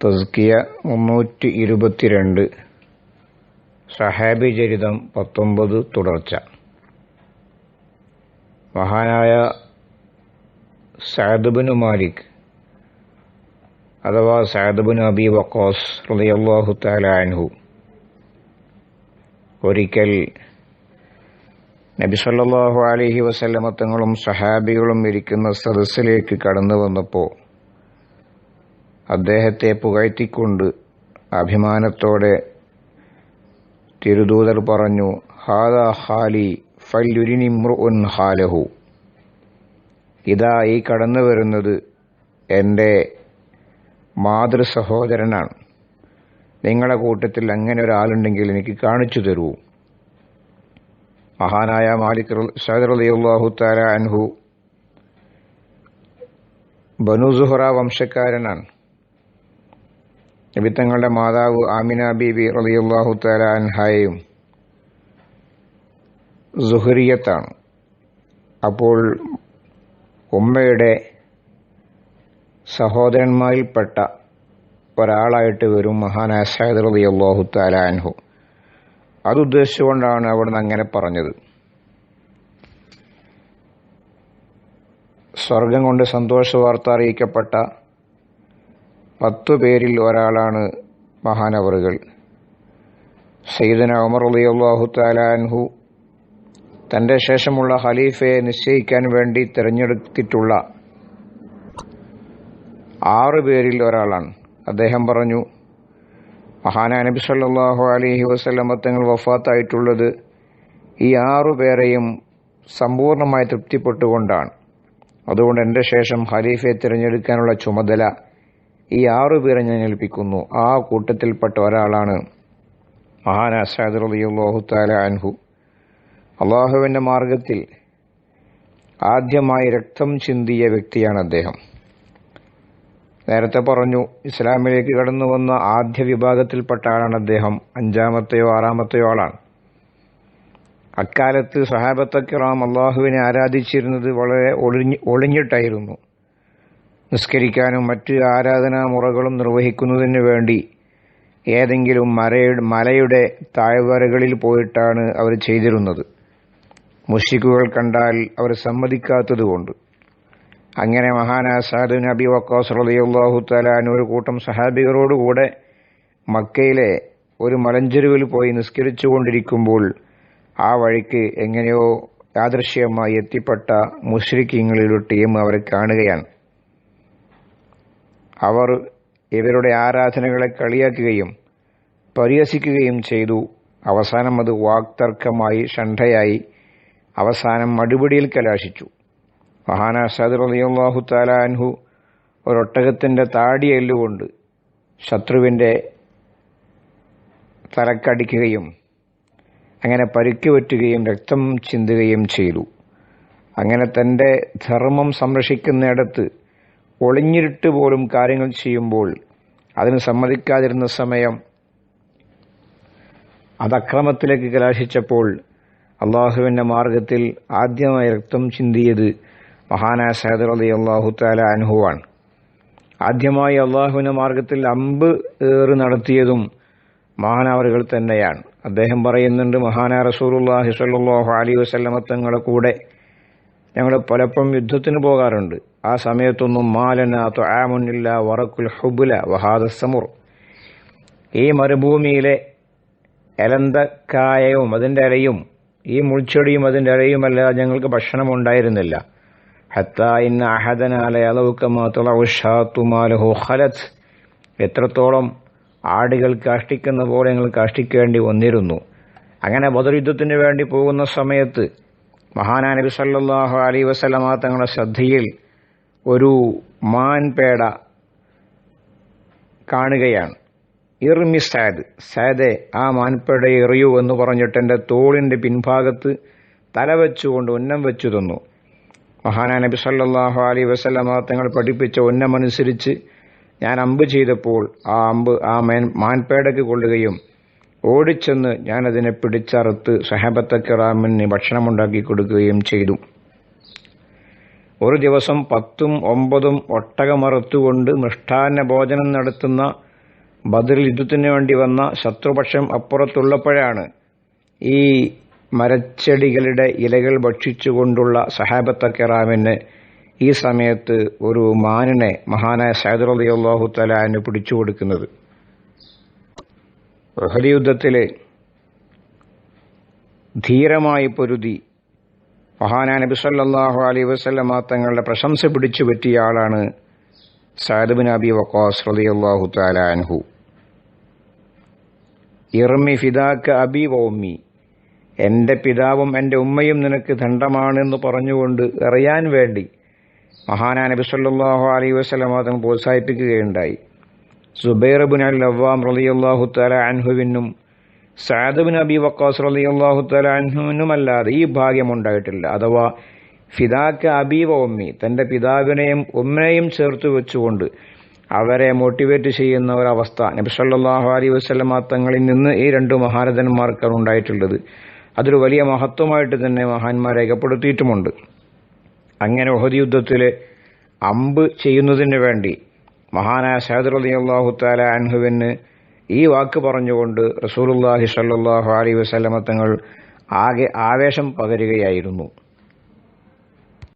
തസ്കിയ മുന്നൂറ്റി ഇരുപത്തിരണ്ട് സഹാബി ചരിതം പത്തൊമ്പത് തുടർച്ച. മഹാനായ സാദബിനു മാലിക് അഥവാ സഅദ്ബിൻ അബി വക്കോസ് റളിയല്ലാഹു താലാൻഹു ഒരിക്കൽ നബി സല്ലാഹു അലഹി വസല്ലമ തങ്ങളും സഹാബികളും ഇരിക്കുന്ന സദസ്സിലേക്ക് കടന്നു വന്നപ്പോൾ അദ്ദേഹത്തെ പുകഴ്ത്തിക്കൊണ്ട് അഭിമാനത്തോടെ തിരുദൂതർ പറഞ്ഞു ഹാദ ഹാലി ഫല്യുരിനിമ്രുൻ ഹാലഹു. ഇതാ ഈ കടന്നു വരുന്നത് എന്റെ മാതൃ സഹോദരനാണ് നിങ്ങളുടെ കൂട്ടത്തിൽ അങ്ങനെ ഒരാളുണ്ടെങ്കിൽ എനിക്ക് കാണിച്ചു തരൂ. മഹാനായ മാലിക് സൈദർ അലിയുള്ളാഹു താര അൻഹു ബനു സുഹറ വംശക്കാരനാണ്. നബി തങ്ങളുടെ മാതാവ് ആമിന ബീബി റളിയല്ലാഹു താല അൻഹായും സുഹരിയത്താണ് അപ്പോൾ ഉമ്മയുടെ സഹോദരന്മാരിൽപ്പെട്ട ഒരാളായിട്ട് വരും മഹാനായ സൈദർ റളിയല്ലാഹു അള്ളാഹു അൻഹു. അതുദ്ദേശിച്ചുകൊണ്ടാണ് അവിടുന്ന് അങ്ങനെ പറഞ്ഞത്. സ്വർഗം കൊണ്ട് സന്തോഷ വാർത്ത അറിയിക്കപ്പെട്ട പത്തു പേരിൽ ഒരാളാണ് മഹാനവറുകൾ. സയ്യിദന ഉമർ അലിയല്ലാഹു താലാൻഹു തന്റെ ശേഷമുള്ള ഖലീഫയെ നിശ്ചയിക്കാൻ വേണ്ടി തിരഞ്ഞെടുത്തിട്ടുള്ള ആറ് പേരിൽ ഒരാളാണ്. അദ്ദേഹം പറഞ്ഞു മഹാന നബി സല്ലാഹു അലഹി വസല്ലമ തങ്ങൾ വഫാത്തായിട്ടുള്ളത് ഈ ആറു പേരെയും സമ്പൂർണമായി തൃപ്തിപ്പെട്ടുകൊണ്ടാണ്. അതുകൊണ്ട് എന്റെ ശേഷം ഖലീഫയെ തിരഞ്ഞെടുക്കാനുള്ള ചുമതല ഈ ആറു പേരെ ഞാൻ ഏൽപ്പിക്കുന്നു. ആ കൂട്ടത്തിൽപ്പെട്ട ഒരാളാണ് മഹാന അസാദ് റളിയല്ലാഹു താല അൻഹു. അള്ളാഹുവിന്റെ മാർഗത്തിൽ ആദ്യമായി രക്തം ചിന്തിയ വ്യക്തിയാണ് അദ്ദേഹം. നേരത്തെ പറഞ്ഞു ഇസ്ലാമിലേക്ക് കടന്നു വന്ന ആദ്യ വിഭാഗത്തിൽപ്പെട്ട ആളാണ് അദ്ദേഹം. അഞ്ചാമത്തെയോ ആറാമത്തെയോ ആളാണ്. അക്കാലത്ത് സഹാബത്തക്കിറാം അള്ളാഹുവിനെ ആരാധിച്ചിരുന്നത് വളരെ ഒളിഞ്ഞ് ഒളിഞ്ഞിട്ടായിരുന്നു. നിസ്കരിക്കാനും മറ്റ് ആരാധനാ മുറകളും നിർവഹിക്കുന്നതിന് വേണ്ടി ഏതെങ്കിലും മരയുടെ മലയുടെ താഴ്വരകളിൽ പോയിട്ടാണ് അവർ ചെയ്തിരുന്നത്. മുഷിക്കുകൾ കണ്ടാൽ അവർ സമ്മതിക്കാത്തതുകൊണ്ട്. അങ്ങനെ മഹാനായ സാദു നബി വക്കാസ് റളിയല്ലാഹു തലാൻ ഒരു കൂട്ടം സഹാബികളോടുകൂടെ മക്കയിലെ ഒരു മലഞ്ചെരുവിൽ പോയി നിസ്കരിച്ചു കൊണ്ടിരിക്കുമ്പോൾ ആ വഴിക്ക് എങ്ങനെയോ യാദൃശ്യമായി എത്തിപ്പെട്ട മുഷ്രിഖിങ്ങളിൽ ടീം അവരെ കാണുകയാണ്. അവർ ഇവരുടെ ആരാധനകളെ കളിയാക്കുകയും പരിഹസിക്കുകയും ചെയ്തു. അവസാനം അത് വാക്തർക്കമായി ഷണ്ഠയായി അവസാനം മടുപടിയിൽ കലാശിച്ചു. മഹാന സദർ താലാൻഹു ഒരൊട്ടകത്തിന്റെ താടിയെല്ലുകൊണ്ട് ശത്രുവിന്റെ തലക്കടിക്കുകയും അങ്ങനെ പരിക്ക് പറ്റുകയും രക്തം ചിന്തുകയും ചെയ്തു. അങ്ങനെ തന്റെ ധർമ്മം സംരക്ഷിക്കുന്നിടത്ത് ഒളിഞ്ഞിരുട്ട് പോലും കാര്യങ്ങൾ ചെയ്യുമ്പോൾ അതിന് സമ്മതിക്കാതിരുന്ന സമയം അത് അക്രമത്തിലേക്ക് കലാശിച്ചപ്പോൾ അള്ളാഹുവിന്റെ മാർഗത്തിൽ ആദ്യമായി രക്തം ചിന്തിയത് മഹാനായ സഹദർ അലി അള്ളാഹു താല അനുഹുവാണ് ആദ്യമായി അള്ളാഹുവിന്റെ മാർഗത്തിൽ അമ്പ് ഏറ് നടത്തിയതും മഹാനവറുകൾ തന്നെയാണ്. അദ്ദേഹം പറയുന്നുണ്ട് മഹാനാ റസൂർ സ്വല്ലല്ലാഹു അലൈഹി വസല്ലമ തങ്ങളുടെ കൂടെ ഞങ്ങൾ പലപ്പോഴും യുദ്ധത്തിന് പോകാറുണ്ട്. ആ സമയത്തൊന്നും മാലന തൊഴാമുന്നില്ല വറക്കുൽ ഹുബുല വഹാദസമുർ ഈ മരുഭൂമിയിലെ എലന്തക്കായവും അതിന്റെ ഇലയും ഈ മുൾച്ചെടിയും അതിന്റെ ഇലയുമല്ലാതെ ഞങ്ങൾക്ക് ഭക്ഷണം ഉണ്ടായിരുന്നില്ല. ഹത്ത ഇന്ന അഹദനാലെ അളവുക്കമാലഹു ഖലത്ത് എത്രത്തോളം ആടുകൾ കാഷ്ടിക്കുന്ന പോലെ ഞങ്ങൾ കാഷ്ടിക്കേണ്ടി വന്നിരുന്നു. അങ്ങനെ ബദർ യുദ്ധത്തിന് വേണ്ടി പോകുന്ന സമയത്ത് മഹാനാ നബി സല്ലല്ലാഹു അലൈഹി വസല്ലമ തങ്ങളുടെ ശ്രദ്ധയിൽ ഒരു മാൻപേട കാണുകയാണ്. ഇർമി സാദ് സാദെ ആ മാൻപേട എറിയൂ എന്ന് പറഞ്ഞിട്ട് എന്റെ തോളിന്റെ പിൻഭാഗത്ത് തല വെച്ചുകൊണ്ട് ഉന്നം വെച്ചു തന്നു. മഹാനാ നബി സല്ലല്ലാഹു അലൈഹി വസല്ലമ തങ്ങൾ പഠിപ്പിച്ച ഉന്നമനുസരിച്ച് ഞാൻ അമ്പ് ചെയ്തപ്പോൾ ആ അമ്പ് ആ മേൻ മാൻപേടയ്ക്ക് കൊള്ളുകയും ഓടിച്ചെന്ന് ഞാനതിനെ പിടിച്ചറുത്ത് സഹാബത്തക്കിറാമിന് ഭക്ഷണമുണ്ടാക്കി കൊടുക്കുകയും ചെയ്തു. ഒരു ദിവസം പത്തും ഒമ്പതും ഒട്ടകമറുത്തുകൊണ്ട് മൃഷ്ടാന്ന ഭോജനം നടത്തുന്ന ബദറിൽ യുദ്ധത്തിന് വേണ്ടി വന്ന ശത്രുപക്ഷം അപ്പുറത്തുള്ളപ്പോഴാണ് ഈ മരച്ചെടികളുടെ ഇലകൾ ഭക്ഷിച്ചുകൊണ്ടുള്ള സഹാബത്ത കിറാമിന് ഈ സമയത്ത് ഒരു മാനിനെ മഹാനായ അള്ളാഹു തലാന് പിടിച്ചു കൊടുക്കുന്നത് ഉഹദ് യുദ്ധത്തിലെ ധീരമായി പൊരുതി മഹാനാ നബി സല്ലാഹു അലൈ വസല്ലമ തങ്ങളുടെ പ്രശംസ പിടിച്ചു പറ്റിയ ആളാണ് സാദബിൻ അബി വഖാസ് റളിയല്ലാഹു താലാൻഹു ഇർമി ഫിദാക്ക അബി വോമി എന്റെ പിതാവും എന്റെ ഉമ്മയും നിനക്ക് ദണ്ഡമാണെന്ന് പറഞ്ഞുകൊണ്ട് എറിയാൻ വേണ്ടി മഹാനാ നബി സല്ലാഹു അലൈ വസല്ലമ തങ്ങൾ പ്രോത്സാഹിപ്പിക്കുകയുണ്ടായി. സുബൈർ ബിൻ അൽ അവ്വാം റലിയല്ലാഹു തല അൻഹുവിനും Saad bin bin Abi Waqqas റളിയല്ലാഹു തആല അൻഹുവിനുമല്ലാതെ ഈ ഭാഗ്യം ഉണ്ടായിട്ടില്ല. അഥവാ ഫിദാക്ക അബീവ ഉമ്മി തന്റെ പിതാവിനെയും ഉമ്മനെയും ചേർത്ത് വെച്ചുകൊണ്ട് അവരെ മോട്ടിവേറ്റ് ചെയ്യുന്ന ഒരവസ്ഥ നബി സല്ലല്ലാഹു അലൈഹി വസല്ലമ തങ്ങളിൽ നിന്ന് ഈ രണ്ട് മഹാരഥന്മാർക്കാണ് ഉണ്ടായിട്ടുള്ളത്. അതൊരു വലിയ മഹത്വമായിട്ട് തന്നെ മഹാന്മാർ രേഖപ്പെടുത്തിയിട്ടുമുണ്ട്. അങ്ങനെ ഒഹദ് യുദ്ധത്തിലെ അമ്പ് ചെയ്യുന്നതിന് വേണ്ടി മഹാനായ സഹദർ അലി അള്ളാഹു താല അൻഹുവിന് ഈ വാക്ക് പറഞ്ഞുകൊണ്ട് റസൂലുല്ലാഹി സല്ലാഹു അലൈ വസല്ലമ തങ്ങൾ ആകെ ആവേശം പകരുകയായിരുന്നു.